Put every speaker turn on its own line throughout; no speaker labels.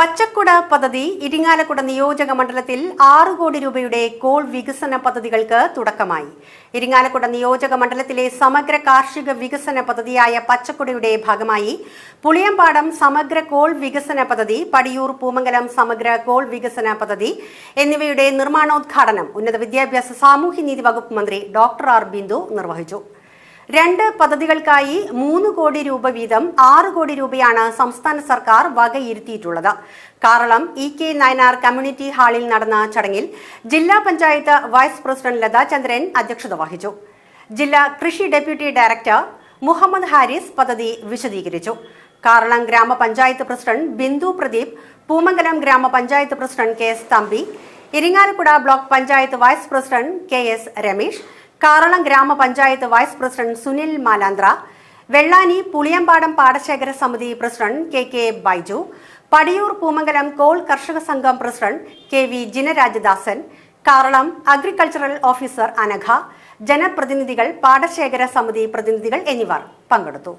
പച്ചക്കുട പദ്ധതി ഇരിങ്ങാലക്കുട നിയോജക മണ്ഡലത്തിൽ ആറ് കോടി രൂപയുടെ കോൾ വികസന പദ്ധതികൾക്ക് തുടക്കമായി. ഇരിങ്ങാലക്കുട നിയോജക മണ്ഡലത്തിലെ സമഗ്ര കാർഷിക വികസന പദ്ധതിയായ പച്ചക്കുടയുടെ ഭാഗമായി പുളിയമ്പാടം സമഗ്ര കോൾ വികസന പദ്ധതി പടിയൂർ പൂമംഗലം സമഗ്ര കോൾ വികസന പദ്ധതി എന്നിവയുടെ നിർമ്മാണോദ്ഘാടനം ഉന്നത വിദ്യാഭ്യാസ സാമൂഹ്യനീതി വകുപ്പ് മന്ത്രി ഡോക്ടർ ആർ ബിന്ദു നിർവഹിച്ചു. രണ്ട് പദ്ധതികൾക്കായി മൂന്ന് കോടി രൂപ വീതം ആറ് കോടി രൂപയാണ് സംസ്ഥാന സർക്കാർ വകയിരുത്തിയിട്ടുള്ളത്. Karalam E K Nayanar community ഹാളിൽ നടന്ന ചടങ്ങിൽ ജില്ലാ പഞ്ചായത്ത് വൈസ് പ്രസിഡന്റ് ലതാ ചന്ദ്രൻ അധ്യക്ഷത വഹിച്ചു. ജില്ലാ കൃഷി ഡെപ്യൂട്ടി ഡയറക്ടർ മുഹമ്മദ് ഹാരിസ് പദ്ധതി വിശദീകരിച്ചു. കാറളം ഗ്രാമപഞ്ചായത്ത് പ്രസിഡന്റ് ബിന്ദു പ്രദീപ് പൂമംഗലം ഗ്രാമപഞ്ചായത്ത് president K S Thampi Irinjalakuda block panchayat vice president K S Ramesh Karalam ഗ്രാമപഞ്ചായത്ത് വൈസ് പ്രസിഡന്റ് സുനിൽ മാലാന്ത്ര വെള്ളാനി പുളിയമ്പാടം പാടശേഖര സമിതി president K K Baiju Padiyoor Poomangalam call കർഷക സംഘം president K V Jinarajadasan Karalam agricultural officer Anagha ജനപ്രതിനിധികൾ പാടശേഖര സമിതി പ്രതിനിധികൾ എന്നിവർ പങ്കെടുത്തു.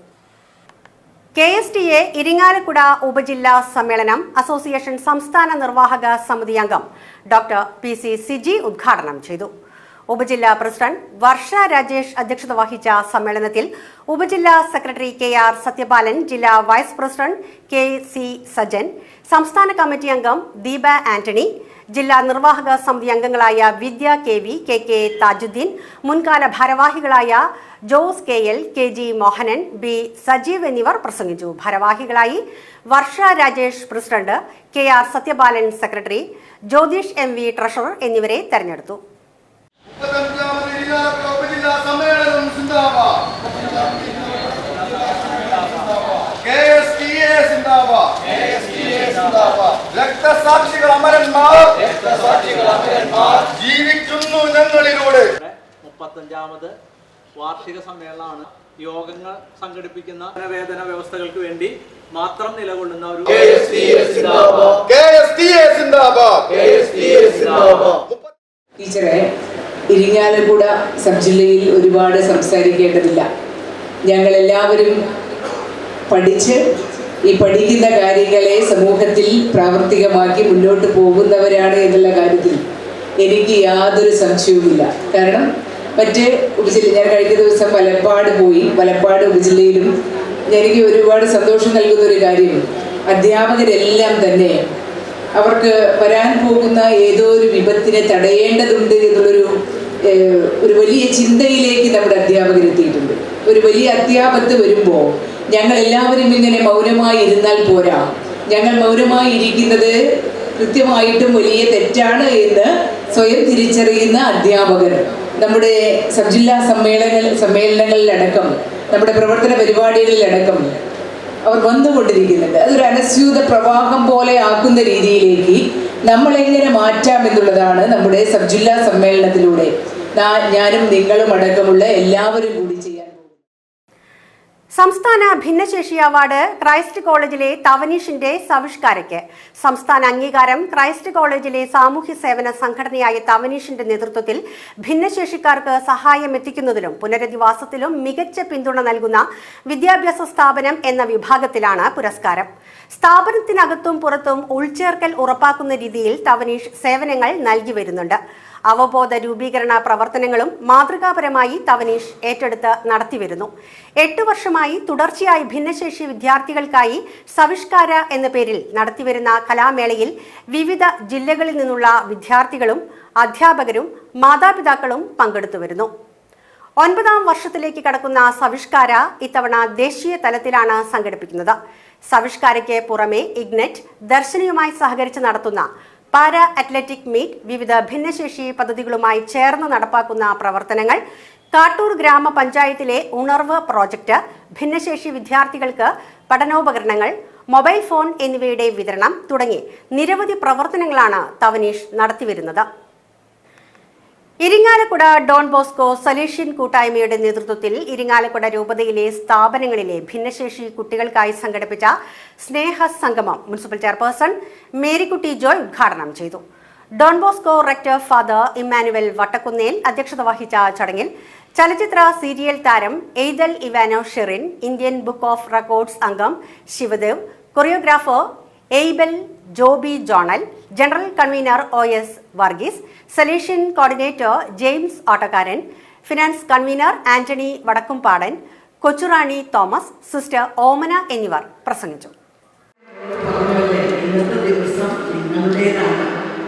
K S T A Irinjalakuda ഉപജില്ലാ സമ്മേളനം അസോസിയേഷൻ സംസ്ഥാന നിർവാഹക സമിതി അംഗം ഡോക്ടർ പി സി സിജി ഉദ്ഘാടനം ചെയ്തു. ഉപജില്ലാ പ്രസിഡന്റ് വർഷ രാജേഷ് അധ്യക്ഷത വഹിച്ച സമ്മേളനത്തിൽ ഉപജില്ലാ സെക്രട്ടറി കെ ആർ സത്യപാലൻ ജില്ലാ vice president K C Sajan സംസ്ഥാന കമ്മിറ്റി അംഗം ദീപ ആന്റണി ജില്ലാ നിർവാഹക സമിതി അംഗങ്ങളായ Vidya K V K K Thajudheen മുൻകാല ഭാരവാഹികളായ Jose K L K G Mohanan B Sajeev എന്നിവർ പ്രസംഗിച്ചു. ഭാരവാഹികളായി Varsha Rajesh president K R Sathyapalan secretary Jyothish M V treasurer എന്നിവരെ തെരഞ്ഞെടുത്തു.
എ സിന്ദാബാദ് രക്തസാക്ഷികൾ അമരന്മാർ ജീവിക്കുന്നു ഞങ്ങളിലൂടെ
മുപ്പത്തഞ്ചാമത് വാർഷിക സമ്മേളനമാണ്. യോഗങ്ങൾ സംഘടിപ്പിക്കുന്ന വേതന വ്യവസ്ഥകൾക്ക് വേണ്ടി മാത്രം നിലകൊള്ളുന്ന ഒരു
ടീച്ചറെ ഇരിങ്ങാലക്കുട സബ് ജില്ലയിൽ ഒരുപാട് സംസാരിക്കേണ്ടതില്ല. ഞങ്ങൾ എല്ലാവരും പഠിച്ച് ഈ പഠിക്കുന്ന കാര്യങ്ങളെ സമൂഹത്തിൽ പ്രാവർത്തികമാക്കി മുന്നോട്ട് പോകുന്നവരാണ് എന്നുള്ള കാര്യത്തിൽ എനിക്ക് യാതൊരു സംശയവുമില്ല. കാരണം മറ്റ് ഉപജില്ല ഞാൻ കഴിഞ്ഞ ദിവസം വലപ്പാട് പോയി. വലപ്പാട് ഉപജില്ലയിലും എനിക്ക് ഒരുപാട് സന്തോഷം നൽകുന്ന ഒരു കാര്യം അധ്യാപകരെല്ലാം തന്നെ അവർക്ക് വരാൻ പോകുന്ന ഏതോ ഒരു വിപത്തിനെ തടയേണ്ടതുണ്ട് എന്നുള്ളൊരു ഒരു വലിയ ചിന്തയിലേക്ക് നമ്മുടെ അധ്യാപകർ എത്തിയിട്ടുണ്ട്. ഒരു വലിയ അധ്യാപത്ത് വരുമ്പോൾ ഞങ്ങൾ എല്ലാവരും ഇങ്ങനെ മൗനമായി ഇരുന്നാൽ പോരാ. ഞങ്ങൾ മൗനമായി ഇരിക്കുന്നത് കൃത്യമായിട്ടും വലിയ തെറ്റാണ് എന്ന് സ്വയം തിരിച്ചറിയുന്ന അധ്യാപകർ നമ്മുടെ സബ് ജില്ലാ സമ്മേളനങ്ങൾ സമ്മേളനങ്ങളിലടക്കം നമ്മുടെ പ്രവർത്തന പരിപാടികളിലടക്കം അവർ വന്നുകൊണ്ടിരിക്കുന്നുണ്ട്. അതൊരു അനസ്യൂത പ്രവാഹം പോലെ ആക്കുന്ന രീതിയിലേക്ക് നമ്മളെങ്ങനെ മാറ്റാം എന്നുള്ളതാണ് നമ്മുടെ സബ് ജില്ലാ സമ്മേളനത്തിലൂടെ ഞാനും നിങ്ങളും അടക്കമുള്ള എല്ലാവരും കൂടി ചെയ്യാൻ
സംസ്ഥാന ഭിന്നശേഷി അവാർഡ് ക്രൈസ്റ്റ് കോളേജിലെ തവനീഷിന്റെ സവിഷ്കാരയ്ക്ക്. സംസ്ഥാന അംഗീകാരം ക്രൈസ്റ്റ് കോളേജിലെ സാമൂഹ്യ സേവന സംഘടനയായ തവനീഷിന്റെ നേതൃത്വത്തിൽ ഭിന്നശേഷിക്കാർക്ക് സഹായം എത്തിക്കുന്നതിലും പുനരധിവാസത്തിലും മികച്ച പിന്തുണ നൽകുന്ന വിദ്യാഭ്യാസ സ്ഥാപനം എന്ന വിഭാഗത്തിലാണ് പുരസ്കാരം. സ്ഥാപനത്തിനകത്തും പുറത്തും ഉൾച്ചേർക്കൽ ഉറപ്പാക്കുന്ന രീതിയിൽ തവനീഷ് സേവനങ്ങൾ നൽകി വരുന്നുണ്ട്. അവബോധ രൂപീകരണ പ്രവർത്തനങ്ങളും മാതൃകാപരമായി തവനീഷ് ഏറ്റെടുത്ത് നടത്തിവരുന്നു. എട്ട് വർഷമായി തുടർച്ചയായി ഭിന്നശേഷി വിദ്യാർത്ഥികൾക്കായി സവിഷ്കാര എന്ന പേരിൽ നടത്തിവരുന്ന കലാമേളയിൽ വിവിധ ജില്ലകളിൽ നിന്നുള്ള വിദ്യാർത്ഥികളും അധ്യാപകരും മാതാപിതാക്കളും പങ്കെടുത്തു വരുന്നു ഒൻപതാം വർഷത്തിലേക്ക് കടക്കുന്ന സവിഷ്കാര ഇത്തവണ ദേശീയ തലത്തിലാണ് സംഘടിപ്പിക്കുന്നത്. സവിഷ്കാരയ്ക്ക് പുറമെ ഇഗ്നറ്റ് ദർശനയുമായി സഹകരിച്ച് നടത്തുന്ന പാരാ അത്ലറ്റിക് മീറ്റ് വിവിധ ഭിന്നശേഷി പദ്ധതികളുമായി ചേർന്ന് നടപ്പാക്കുന്ന പ്രവർത്തനങ്ങൾ കാട്ടൂർ ഗ്രാമപഞ്ചായത്തിലെ ഉണർവ് പ്രോജക്റ്റ് ഭിന്നശേഷി വിദ്യാർത്ഥികൾക്ക് പഠനോപകരണങ്ങൾ മൊബൈൽ ഫോൺ എന്നിവയുടെ വിതരണം തുടങ്ങി നിരവധി പ്രവർത്തനങ്ങളാണ് തവനീഷ് നടത്തിവരുന്നത്. ഇരിങ്ങാലക്കുട ഡോൺ ബോസ്കോ സൊല്യൂഷൻ കൂട്ടായ്മയുടെ നേതൃത്വത്തിൽ ഇരിങ്ങാലക്കുട രൂപതയിലെ സ്ഥാപനങ്ങളിലെ ഭിന്നശേഷി കുട്ടികൾക്കായി സംഘടിപ്പിച്ച സ്നേഹ സംഗമം മുനിസിപ്പൽ ചെയർപേഴ്സൺ മേരിക്കുട്ടി ജോയ് ഉദ്ഘാടനം ചെയ്തു. Don Bosco rector father Emmanuel Vattakkunnel അധ്യക്ഷത വഹിച്ച ചടങ്ങിൽ ചലച്ചിത്ര സീരിയൽ താരം Ethel Ivano Sherin Indian book of records അംഗം Sivadev choreographer Abel Joby zonal general convener O S Varghese solution coordinator James Ottakkaran finance convener Antony Vadakkumpadan Kochurani Thomas sister Omana എന്നിവർ പ്രസംഗിച്ചു.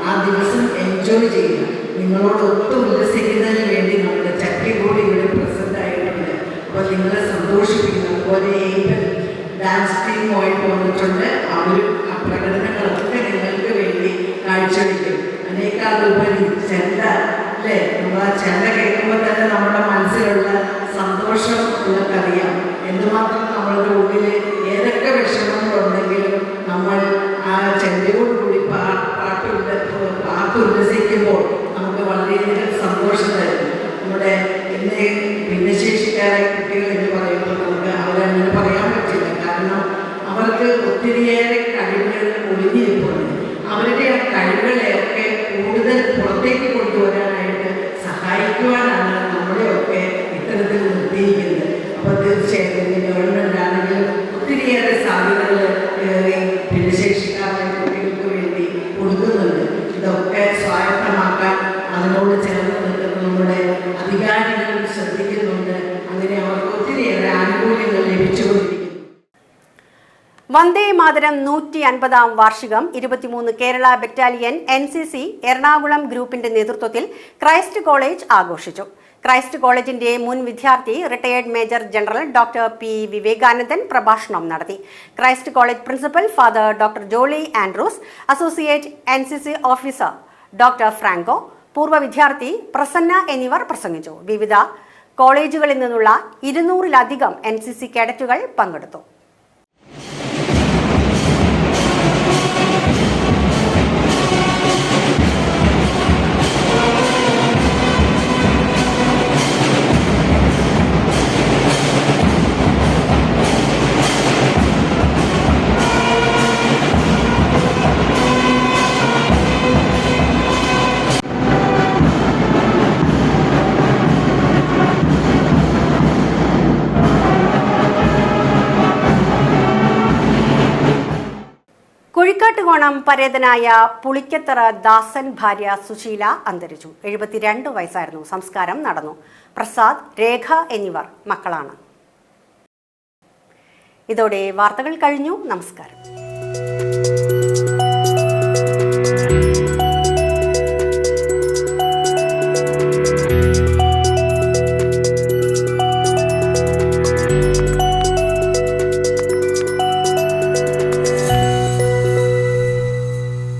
ആ ദിവസം എൻജോയ് ചെയ്യുക. നിങ്ങളോട് ഒട്ടും ഉല്ലസിക്കുന്നതിന് വേണ്ടി നമ്മുടെ ചട്ടികൂടി ഇവിടെ പ്രസന്റ് ആയിട്ടുണ്ട്. അപ്പോൾ നിങ്ങളെ സന്തോഷിപ്പിക്കുന്ന പോലെ ഡാൻസ് ടീമുമായിട്ട് വന്നിട്ടുണ്ട്. അവരും പ്രകടനങ്ങളൊക്കെ നിങ്ങൾക്ക് വേണ്ടി കാഴ്ചവെക്കും. അനേകാതുപരി ചെണ്ട അല്ലേ? നമ്മൾ ആ ചെണ്ട കേൾക്കുമ്പോൾ തന്നെ നമ്മുടെ മനസ്സിലുള്ള സന്തോഷം നിങ്ങൾക്കറിയാം എന്തുമാത്രം നമ്മളുടെ ഉള്ളിൽ ഏതൊക്കെ വിഷമങ്ങളുണ്ടെങ്കിലും നമ്മൾ ആ ചെണ്ടയോട് കൂടി പാ പാട്ട് പാട്ട് ഉല്ലസിക്കുമ്പോൾ
വന്ദേ മാതരം നൂറ്റി അൻപതാം വാർഷികം ഇരുപത്തിമൂന്ന് Kerala battalion N C C Ernakulam ഗ്രൂപ്പിന്റെ നേതൃത്വത്തിൽ ക്രൈസ്റ്റ് കോളേജ് ആഘോഷിച്ചു. ക്രൈസ്റ്റ് കോളേജിന്റെ മുൻ വിദ്യാർത്ഥി retired major general doctor P Vivekanandan പ്രഭാഷണം നടത്തി. Christ college principal father doctor Jolly Andrews associate N C C officer doctor Franco പൂർവ വിദ്യാർത്ഥി പ്രസന്ന എന്നിവർ പ്രസംഗിച്ചു. വിവിധ കോളേജുകളിൽ നിന്നുള്ള ഇരുന്നൂറിലധികം എൻ സി സി കേഡറ്റുകൾ പങ്കെടുത്തു. കുഴിക്കാട്ടുകോണം പരേതനായ പുളിക്കത്തറ ദാസൻ ഭാര്യ സുശീല അന്തരിച്ചു. എഴുപത്തിരണ്ട് വയസ്സായിരുന്നു. സംസ്കാരം നടന്നു. പ്രസാദ് രേഖ എന്നിവർ മക്കളാണ്. ഇതോടെ വാർത്തകൾ കഴിഞ്ഞു. നമസ്കാരം.